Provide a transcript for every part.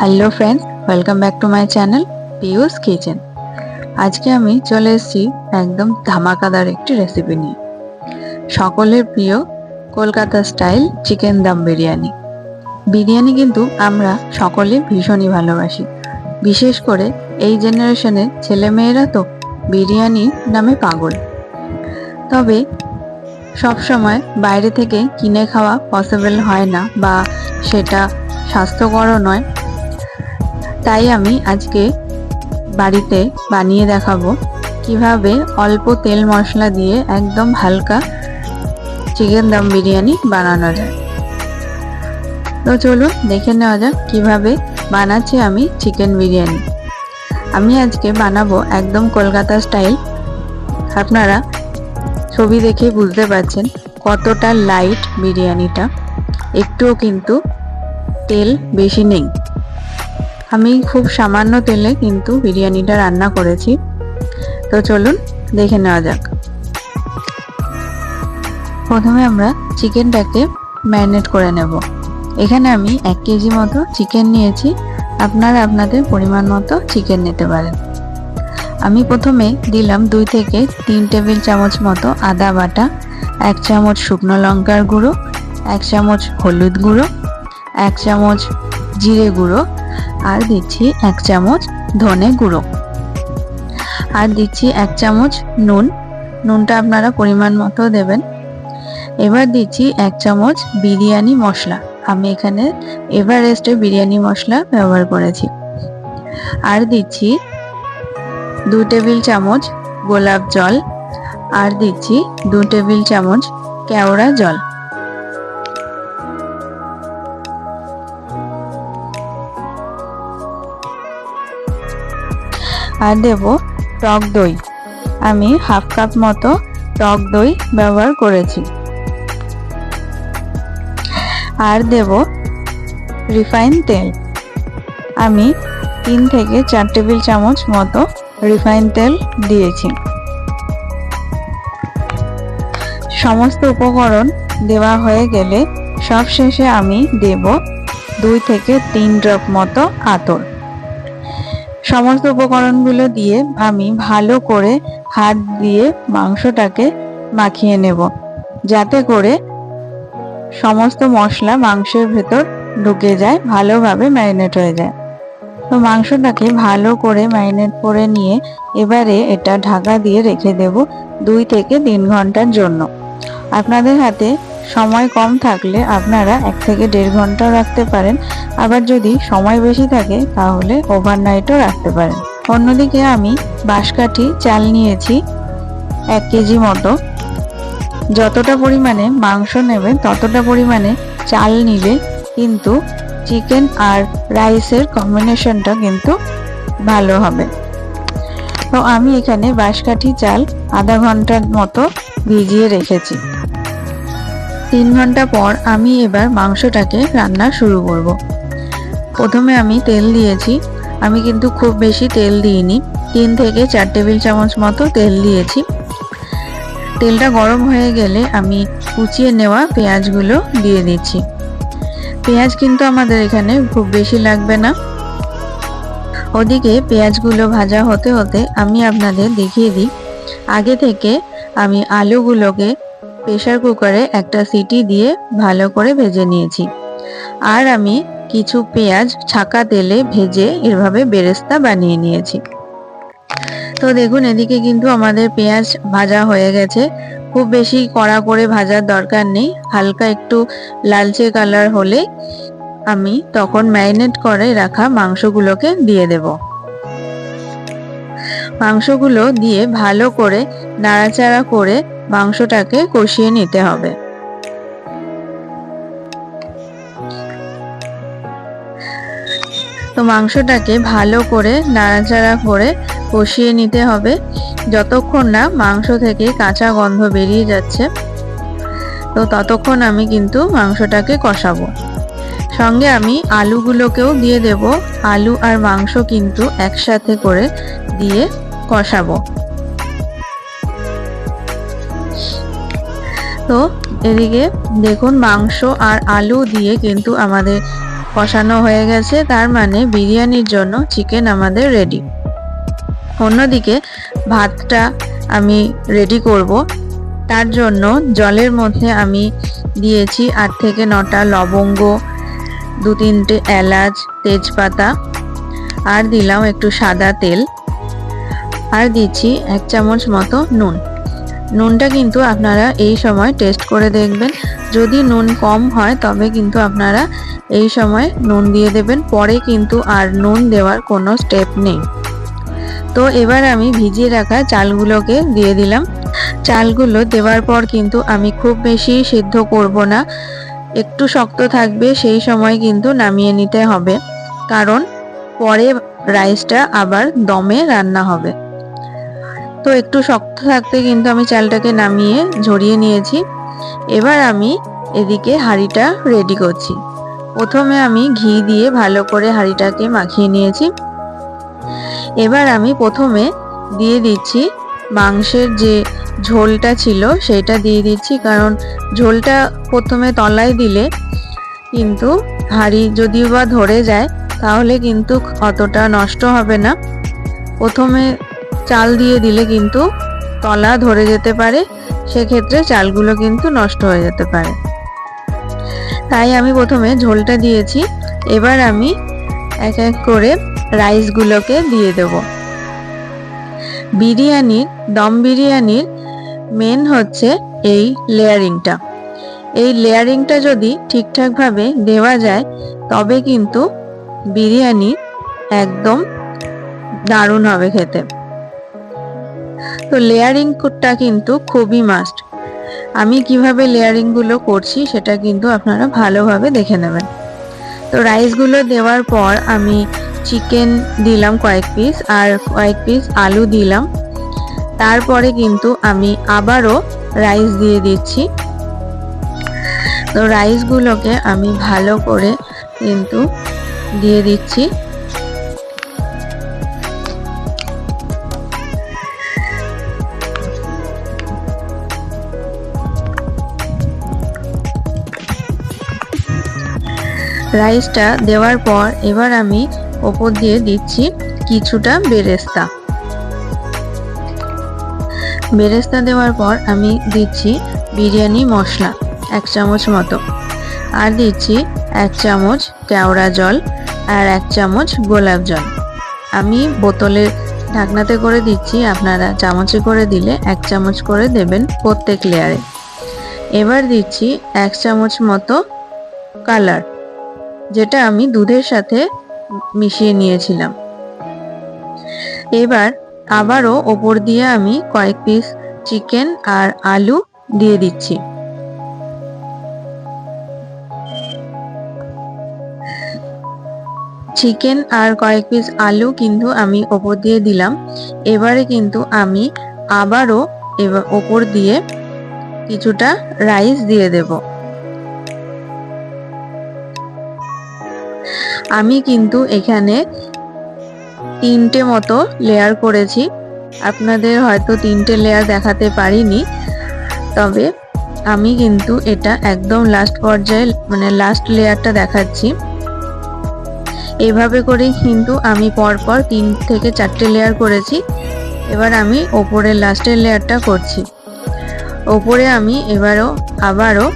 Hello friends welcome back to my channel Piu's kitchen আজকে আমি চলে এসেছি একদম ধামাকাদার একটি রেসিপি নিয়ে। সকলের প্রিয় কলকাতা স্টাইল চিকেন দম বিরিয়ানি। বিরিয়ানি কিন্তু আমরা সকলে ভীষণই ভালোবাসি। বিশেষ করে এই জেনারেশনের ছেলেমেয়েরা তো বিরিয়ানি নামে পাগল। তবে সবসময় বাইরে থেকে কিনে খাওয়া পসিবল হয় না বা সেটা স্বাস্থ্যকরও নয় তাই আমি আজকে বাড়িতে বানিয়ে দেখাবো কীভাবে অল্প তেল মশলা দিয়ে একদম হালকা চিকেন দম বিরিয়ানি বানানো যায়। তো চলুন দেখে নেওয়া যাক কীভাবে বানাচ্ছি আমি চিকেন বিরিয়ানি। আমি আজকে বানাবো একদম কলকাতা স্টাইল। আপনারা ছবি দেখে বুঝতে পারছেন কতটা লাইট বিরিয়ানিটা। একটুও কিন্তু তেল বেশি নেই। আমি খুব সামান্য তেলে কিন্তু বিরিয়ানিটা রান্না করেছি। তো চলুন দেখে নেওয়া যাক। প্রথমে আমরা চিকেনটাকে ম্যারিনেট করে নেব। এখানে আমি এক কেজি মতো চিকেন নিয়েছি। আপনারা আপনাদের পরিমাণ মতো চিকেন নিতে পারেন। আমি প্রথমে দিলাম দুই থেকে তিন টেবিল চামচ মতো আদা বাটা, এক চামচ শুকনো লঙ্কার গুঁড়ো, এক চামচ হলুদ গুঁড়ো, এক চামচ জিরে গুঁড়ো আর দিচ্ছি এক চামচ ধনে গুঁড়ো। আর দিচ্ছি এক চামচ নুন। নুনটা আপনারা পরিমাণ মতো দেবেন। এবার দিচ্ছি এক চামচ বিরিয়ানি মশলা। আমি এখানে এভারেস্টে বিরিয়ানি মশলা ব্যবহার করেছি। আর দিচ্ছি দু টেবিল চামচ গোলাপ জল। আর দিচ্ছি দু টেবিল চামচ কেওড়া জল। আর দেব টক দই। আমি হাফ কাপ মতো টক দই ব্যবহার করেছি। আর দেব রিফাইন তেল। আমি তিন থেকে চার টেবিল চামচ মতো রিফাইন তেল দিয়েছি। সমস্ত উপকরণ দেওয়া হয়ে গেলে সব শেষে আমি দেব দুই থেকে তিন ড্রপ মতো আতর। সমস্ত উপকরণগুলো দিয়ে আমি ভালো করে হাত দিয়ে মাংসটাকে মাখিয়ে নেব, যাতে করে সমস্ত মশলা মাংসের ভেতর ঢুকে যায়, ভালোভাবে ম্যারিনেট হয়ে যায়। তো মাংসটাকে ভালো করে ম্যারিনেট করে নিয়ে এবারে এটা ঢাকা দিয়ে রেখে দেব দুই থেকে তিন ঘণ্টার জন্য। আপনাদের হাতে সময় কম থাকলে আপনারা এক থেকে দেড় ঘন্টাও রাখতে পারেন। আবার যদি সময় বেশি থাকে, তাহলে ওভারনাইটও রাখতে পারেন। অন্যদিকে আমি বাঁশকাঠি চাল নিয়েছি, এক কেজি মতো। যতটা পরিমাণে মাংস নেবে ততটা পরিমাণে চাল নিলে কিন্তু চিকেন আর রাইসের কম্বিনেশনটা কিন্তু ভালো হবে। তো আমি এখানে বাঁশকাঠি চাল আধা ঘণ্টার মতো ভিজিয়ে রেখেছি। তিন ঘণ্টা পর আমি এবার মাংসটাকে রান্না শুরু করব। প্রথমে আমি তেল দিয়েছি। আমি কিন্তু খুব বেশি তেল দিইনি। তিন থেকে চার টেবিল চামচ মতো তেল দিয়েছি। তেলটা গরম হয়ে গেলে আমি কুচিয়ে নেওয়া পেঁয়াজগুলো দিয়ে দিচ্ছি। পেঁয়াজ কিন্তু আমাদের এখানে খুব বেশি লাগবে না। ওদিকে পেঁয়াজগুলো ভাজা হতে হতে আমি আপনাদের দেখিয়ে দিই। আগে থেকে আমি আলুগুলোকে প্রেশার কুকারে একটা সিটি দিয়ে ভালো করে ভেজে নিয়েছি। আর আমি কিছু পেঁয়াজ ছাকা তেলে ভেজে এভাবে বেরেস্তা বানিয়ে নিয়েছি। তো দেখুন, এদিকে কিন্তু আমাদের পেঁয়াজ ভাজা হয়ে গেছে। খুব বেশি কড়া করে ভাজার দরকার নেই। হালকা একটু লালচে কালার হলে আমি তখন ম্যারিনেট করে রাখা মাংসগুলোকে দিয়ে দেব। মাংসগুলো দিয়ে ভালো করে নাড়াচাড়া করে মাংসটাকে কষিয়ে নিতে হবে। তো মাংসটাকে ভালো করে নাড়াচাড়া করে কষিয়ে নিতে হবে। যতক্ষণ না মাংস থেকে কাঁচা গন্ধ বেরিয়ে যাচ্ছে, তো ততক্ষণ আমি কিন্তু মাংসটাকে কষাবো। সঙ্গে আমি আলুগুলোকেও দিয়ে দেব। আলু আর মাংস কিন্তু একসাথে করে দিয়ে কষাবো। তো এদিকে দেখুন মাংস আর আলু দিয়ে কিন্তু আমাদের কষানো হয়ে গেছে, তার মানে বিরিয়ানির জন্য চিকেন আমাদের রেডি অন্যদিকে ভাতটা আমি রেডি করব। তার জন্য জলের মধ্যে আমি দিয়েছি আট থেকে নটা লবঙ্গ, দু তিনটে এলাচ, তেজপাতা, আর দিলাম একটু সাদা তেল। আর দিচ্ছি এক চামচ মতো নুন। নুনটা কিন্তু আপনারা এই সময় টেস্ট করে দেখবেন। যদি নুন কম হয়, তবে কিন্তু আপনারা এই সময় নুন দিয়ে দেবেন। পরে কিন্তু আর নুন দেওয়ার কোনো স্টেপ নেই। তো এবার আমি ভিজিয়ে রাখা চালগুলোকে দিয়ে দিলাম। চালগুলো দেওয়ার পর কিন্তু আমি খুব বেশি সিদ্ধ করব না। একটু শক্ত থাকবে, সেই সময় কিন্তু নামিয়ে নিতে হবে। কারণ পরে রাইসটা আবার দমে রান্না হবে। তো একটু শক্ত থাকতে কিন্তু আমি চালটাকে নামিয়ে ঝরিয়ে নিয়েছি। এবার আমি এদিকে হাঁড়িটা রেডি করছি। প্রথমে আমি ঘি দিয়ে ভালো করে হাঁড়িটাকে মাখিয়ে নিয়েছি। এবার আমি প্রথমে দিয়ে দিচ্ছি মাংসের যে ঝোলটা ছিল সেটা দিয়ে দিচ্ছি, কারণ ঝোলটা প্রথমে তলায় দিলে কিন্তু হাঁড়ি যদিও বা ধরে যায়, তাহলে কিন্তু অতটা নষ্ট হবে না। প্রথমে চাল দিয়ে দিলে কিন্তু তলা ধরে যেতে পারে, সেক্ষেত্রে চালগুলো কিন্তু নষ্ট হয়ে যেতে পারে। তাই আমি প্রথমে ঝোলটা দিয়েছি, এবার আমি এক এক করে রাইসগুলোকে দিয়ে দেব। বিরিয়ানির, দম বিরিয়ানির মেন হচ্ছে এই লেয়ারিংটা। এই লেয়ারিংটা যদি ঠিকঠাকভাবে দেওয়া যায়, তবে কিন্তু বিরিয়ানি একদম দারুণ হবে খেতে। তো লেয়ারিং লেয়ারিংটা কিন্তু খুবই মাস্ট আমি কীভাবে লেয়ারিংগুলো করছি সেটা কিন্তু আপনারা ভালোভাবে দেখে নেবেন। তো রাইসগুলো দেওয়ার পর আমি চিকেন দিলাম কয়েক পিস আর কয়েক পিস আলু দিলাম। তারপরে কিন্তু আমি আবারও রাইস দিয়ে দিচ্ছি। তো রাইসগুলোকে আমি ভালো করে কিন্তু দিয়ে দিচ্ছি। রাইসটা দেওয়ার পর এবার আমি ওপর দিয়ে দিচ্ছি কিছুটা বেরেস্তা। বেরেস্তা দেওয়ার পর আমি দিচ্ছি বিরিয়ানি মশলা এক চামচ মতো। আর দিচ্ছি এক চামচ কেওড়া জল আর এক চামচ গোলাপ জল। আমি বোতলের ঢাকনাতে করে দিচ্ছি, আপনারা চামচে করে দিলে এক চামচ করে দেবেন প্রত্যেক লেয়ারে এবার দিচ্ছি এক চামচ মতো কালার যেটা আমি দুধের সাথে মিশিয়ে নিয়েছিলাম। এবার আবারও ওপর দিয়ে আমি কয়েক পিস চিকেন আর আলু দিয়ে দিচ্ছি। চিকেন আর কয়েক পিস আলু কিন্তু আমি ওপর দিয়ে দিলাম। এবারে কিন্তু আমি আবারও এবার ওপর দিয়ে কিছুটা রাইস দিয়ে দেব। আমি কিন্তু এখানে তিনটে মতো লেয়ার করেছি। আপনাদের হয়তো তিনটে লেয়ার দেখাতে পারিনি, তবে আমি কিন্তু এটা একদম লাস্ট পর্যায়ে মানে লাস্ট লেয়ারটা দেখাচ্ছি। এভাবে করেই কিন্তু আমি পরপর তিন থেকে চারটে লেয়ার করেছি। এবার আমি ওপরের লাস্টের লেয়ারটা করছি। ওপরে আমি এবারও, আবারও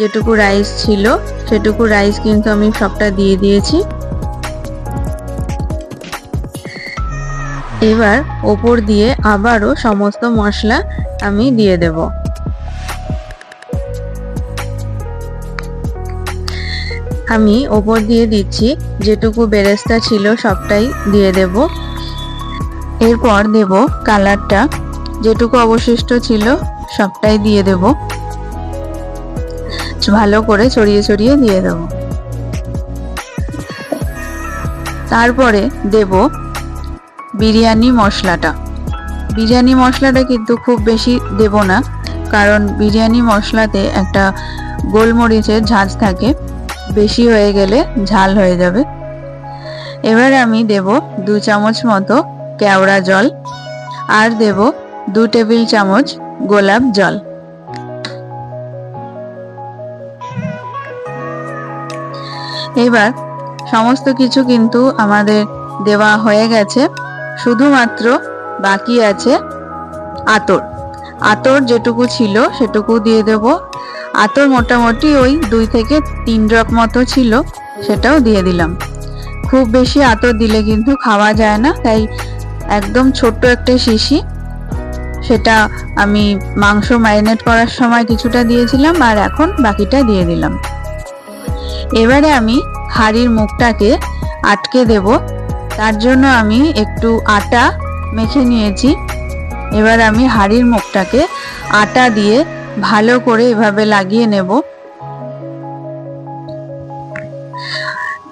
যেটুকু রাইস ছিল, সেটুকু রাইস কিন্তু আমি সবটা দিয়ে দিয়েছি। এবার ওপর দিয়ে আবারও সমস্ত মশলা আমি দিয়ে দেব। আমি ওপর দিয়ে দিচ্ছি যেটুকু বেরেস্তা ছিল সবটাই দিয়ে দেব। এরপর দেব কালারটা যেটুকু অবশিষ্ট ছিল সবটাই দিয়ে দেব। ভালো করে ছড়িয়ে ছড়িয়ে দিয়ে দেব। তারপরে দেব বিরিয়ানি মশলাটা। বিরিয়ানি মশলাটা কিন্তু খুব বেশি দেব না, কারণ বিরিয়ানি মশলাতে একটা গোলমরিচের ঝাঁঝ থাকে, বেশি হয়ে গেলে ঝাল হয়ে যাবে। এবার আমি দেব দু চামচ মতো কেওড়া জল, আর দেব দু টেবিল চামচ গোলাপ জল। এবার সমস্ত কিছু কিন্তু আমাদের দেওয়া হয়ে গেছে। শুধুমাত্র বাকি আছে আতর। আতর যেটুকু ছিল সেটুকু দিয়ে দেব। আতর মোটামুটি ওই দুই থেকে তিন ড্রপ মতো ছিল, সেটাও দিয়ে দিলাম। খুব বেশি আতর দিলে কিন্তু খাওয়া যায় না, তাই একদম ছোট্ট একটা শিশি। সেটা আমি মাংস ম্যারিনেট করার সময় কিছুটা দিয়েছিলাম আর এখন বাকিটা দিয়ে দিলাম। এবারে আমি হাড়ির মুখটাকে আটকে দেব। তার জন্য আমি একটু আটা মেখে নিয়েছি। এবার আমি হাড়ির মুখটাকে আটা দিয়ে ভালো করে এভাবে লাগিয়ে নেব।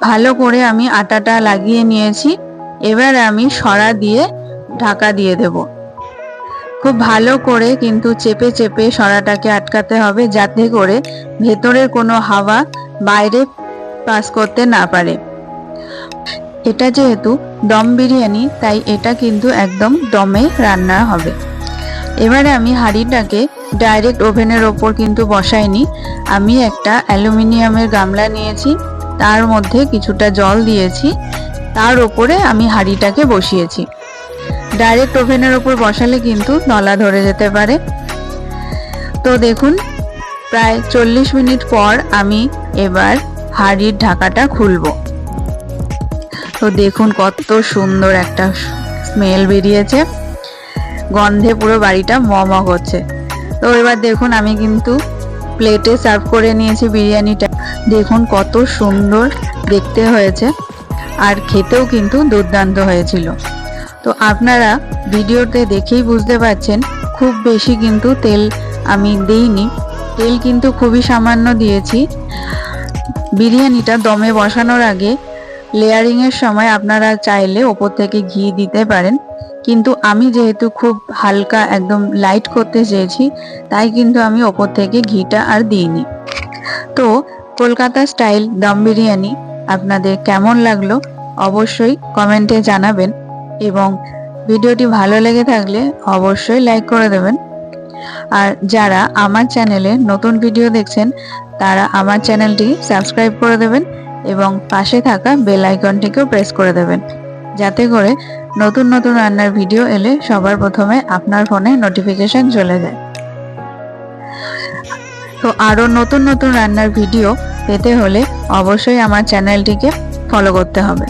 ভালো করে আমি আটাটা লাগিয়ে নিয়েছি। এবার আমি সরা দিয়ে ঢাকা দিয়ে দেব। খুব ভালো করে কিন্তু চেপে চেপে সরাটাকে আটকাতে হবে যাতে করে ভেতরের কোনো হাওয়া বাইরে পাস করতে না পারে। এটা যেহেতু দম বিরিয়ানি, তাই এটা কিন্তু একদম দমে রান্না হবে। এবারে আমি হাঁড়িটাকে ডাইরেক্ট ওভেনের ওপর কিন্তু বসাইনি। আমি একটা অ্যালুমিনিয়ামের গামলা নিয়েছি, তার মধ্যে কিছুটা জল দিয়েছি, তার ওপরে আমি হাঁড়িটাকে বসিয়েছি। ডাইরেক্ট ওভেনের ওপর বসালে কিন্তু নলা ধরে যেতে পারে। তো দেখুন, প্রায় চল্লিশ মিনিট পর আমি এবার হাঁড়ির ঢাকাটা খুলবো। তো দেখুন কত সুন্দর একটা স্মেল বেরিয়েছে। গন্ধে পুরো বাড়িটা ম ম করছে। তো এবার দেখুন আমি কিন্তু প্লেটে সার্ভ করে নিয়েছি বিরিয়ানিটা। দেখুন কত সুন্দর দেখতে হয়েছে। আর খেতেও কিন্তু দুর্দান্ত হয়েছিল। তো আপনারা ভিডিওতে দেখেই বুঝতে পারছেন, খুব বেশি কিন্তু তেল আমি দিইনি। তেল কিন্তু খুবই সামান্য দিয়েছি। বিরিয়ানিটা দমে বসানোর আগে লেয়ারিংয়ের সময় আপনারা চাইলে ওপর থেকে ঘি দিতে পারেন। কিন্তু আমি যেহেতু খুব হালকা একদম লাইট করতে চেয়েছি, তাই কিন্তু আমি ওপর থেকে ঘিটা আর দিইনি। তো কলকাতা স্টাইল দম বিরিয়ানি, আপনাদের কেমন লাগল অবশ্যই কমেন্টে জানাবেন। এবং ভিডিওটি ভালো লেগে থাকলে অবশ্যই লাইক করে দেবেন। আর যারা আমার চ্যানেলে নতুন ভিডিও দেখছেন, তারা আমার চ্যানেলটি সাবস্ক্রাইব করে দেবেন এবং পাশে থাকা বেল আইকনটিকেও প্রেস করে দেবেন, যাতে করে নতুন নতুন রান্নার ভিডিও এলে সবার প্রথমে আপনার ফোনে নোটিফিকেশন চলে যায়। তো আরও নতুন নতুন রান্নার ভিডিও পেতে হলে অবশ্যই আমার চ্যানেলটিকে ফলো করতে হবে।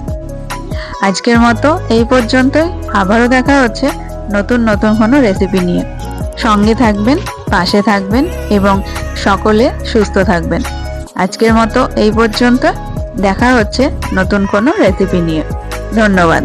আজকের মতো এই পর্যন্তই। আবারও দেখা হচ্ছে নতুন নতুন কোনো রেসিপি নিয়ে। সঙ্গে থাকবেন, পাশে থাকবেন এবং সকলে সুস্থ থাকবেন। আজকের মতো এই পর্যন্ত। দেখা হচ্ছে নতুন কোনো রেসিপি নিয়ে। ধন্যবাদ।